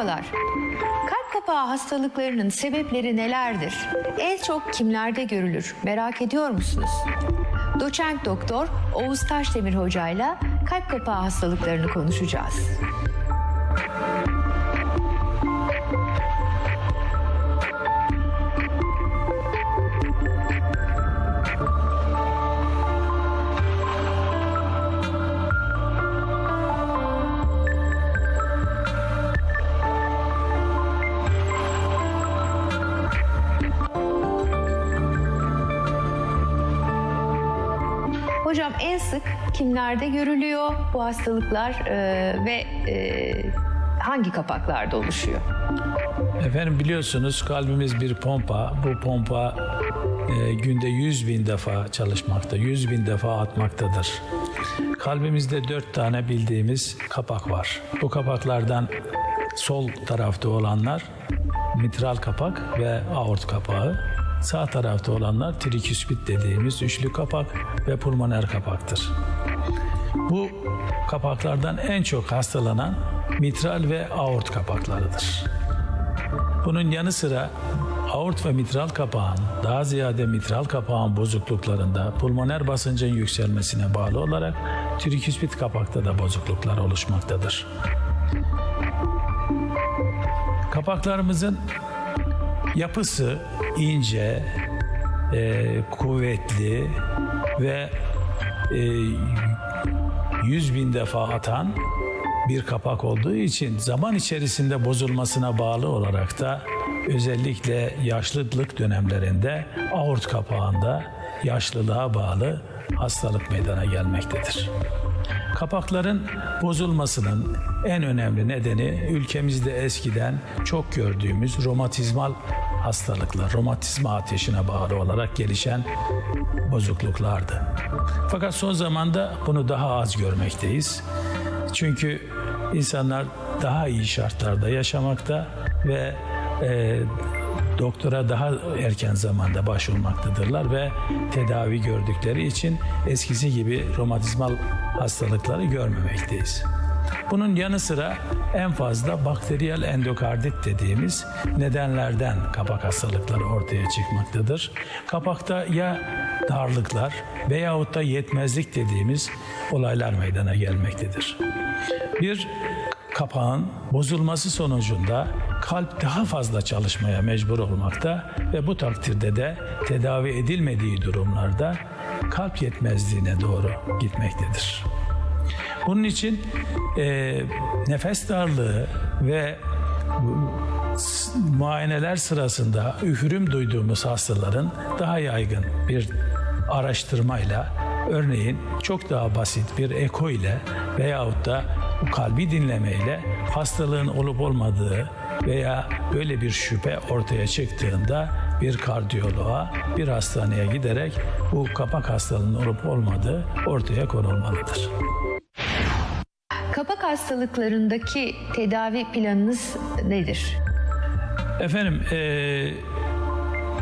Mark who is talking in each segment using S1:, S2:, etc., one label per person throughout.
S1: Merhabalar. Kalp kapağı hastalıklarının sebepleri nelerdir? En çok kimlerde görülür? Merak ediyor musunuz? Doçent Doktor Oğuz Taşdemir Hoca ile kalp kapağı hastalıklarını konuşacağız. Hocam en sık kimlerde görülüyor bu hastalıklar e, ve e, hangi kapaklarda oluşuyor?
S2: Efendim biliyorsunuz kalbimiz bir pompa. Bu pompa e, günde 100 bin defa çalışmakta, 100 bin defa atmaktadır. Kalbimizde dört tane bildiğimiz kapak var. Bu kapaklardan sol tarafta olanlar mitral kapak ve aort kapağı. Sağ tarafta olanlar triküspit dediğimiz üçlü kapak ve pulmoner kapaktır. Bu kapaklardan en çok hastalanan mitral ve aort kapaklarıdır. Bunun yanı sıra aort ve mitral kapağın daha ziyade mitral kapağın bozukluklarında pulmoner basıncın yükselmesine bağlı olarak triküspit kapakta da bozukluklar oluşmaktadır. Kapaklarımızın yapısı ince, e, kuvvetli ve e, 100 bin defa atan bir kapak olduğu için zaman içerisinde bozulmasına bağlı olarak da özellikle yaşlılık dönemlerinde aort kapağında yaşlılığa bağlı hastalık meydana gelmektedir. Kapakların bozulmasının en önemli nedeni ülkemizde eskiden çok gördüğümüz romatizmal hastalıklar, romatizma ateşine bağlı olarak gelişen bozukluklardı. Fakat son zamanda bunu daha az görmekteyiz. Çünkü insanlar daha iyi şartlarda yaşamakta ve e, doktora daha erken zamanda başvurmaktadırlar ve tedavi gördükleri için eskisi gibi romatizmal hastalıkları görmemekteyiz. Bunun yanı sıra en fazla bakteriyel endokardit dediğimiz nedenlerden kapak hastalıkları ortaya çıkmaktadır. Kapakta ya darlıklar veyahut da yetmezlik dediğimiz olaylar meydana gelmektedir. Bir kapağın bozulması sonucunda kalp daha fazla çalışmaya mecbur olmakta ve bu takdirde de tedavi edilmediği durumlarda kalp yetmezliğine doğru gitmektedir. Bunun için e, nefes darlığı ve muayeneler sırasında üfürüm duyduğumuz hastaların daha yaygın bir araştırmayla örneğin çok daha basit bir eko ile veyahut da bu kalbi dinleme ile hastalığın olup olmadığı veya böyle bir şüphe ortaya çıktığında bir kardiyoloğa, bir hastaneye giderek bu kapak hastalığının olup olmadığı ortaya konulmalıdır.
S1: Kapak hastalıklarındaki tedavi planınız nedir?
S2: Efendim, eee,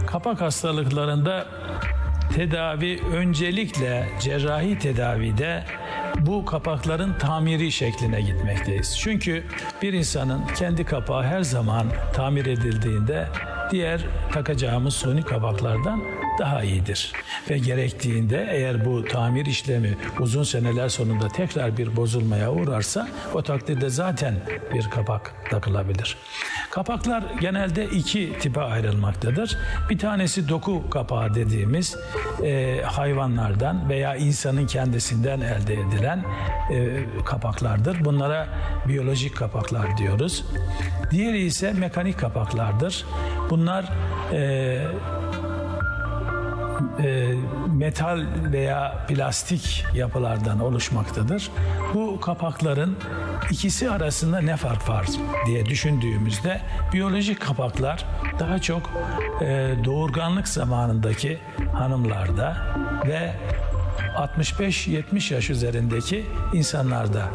S2: kapak hastalıklarında tedavi öncelikle cerrahi tedavide bu kapakların tamiri şekline gitmekteyiz. Çünkü bir insanın kendi kapağı her zaman tamir edildiğinde diğer takacağımız suni kapaklardan daha iyidir. Ve gerektiğinde eğer bu tamir işlemi uzun seneler sonunda tekrar bir bozulmaya uğrarsa o takdirde zaten bir kapak takılabilir. Kapaklar genelde iki tipe ayrılmaktadır. Bir tanesi doku kapağı dediğimiz e, hayvanlardan veya insanın kendisinden elde edilen e, kapaklardır. Bunlara biyolojik kapaklar diyoruz. Diğeri ise mekanik kapaklardır. Bunlar e, e, metal veya plastik yapılardan oluşmaktadır. Bu kapakların ikisi arasında ne fark var diye düşündüğümüzde biyolojik kapaklar daha çok e, doğurganlık zamanındaki hanımlarda ve 65-70 yaş üzerindeki insanlarda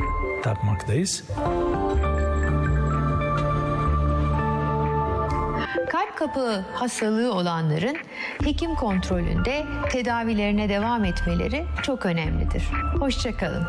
S2: takmaktayız.
S1: Kapağı hastalığı olanların hekim kontrolünde tedavilerine devam etmeleri çok önemlidir. Hoşçakalın.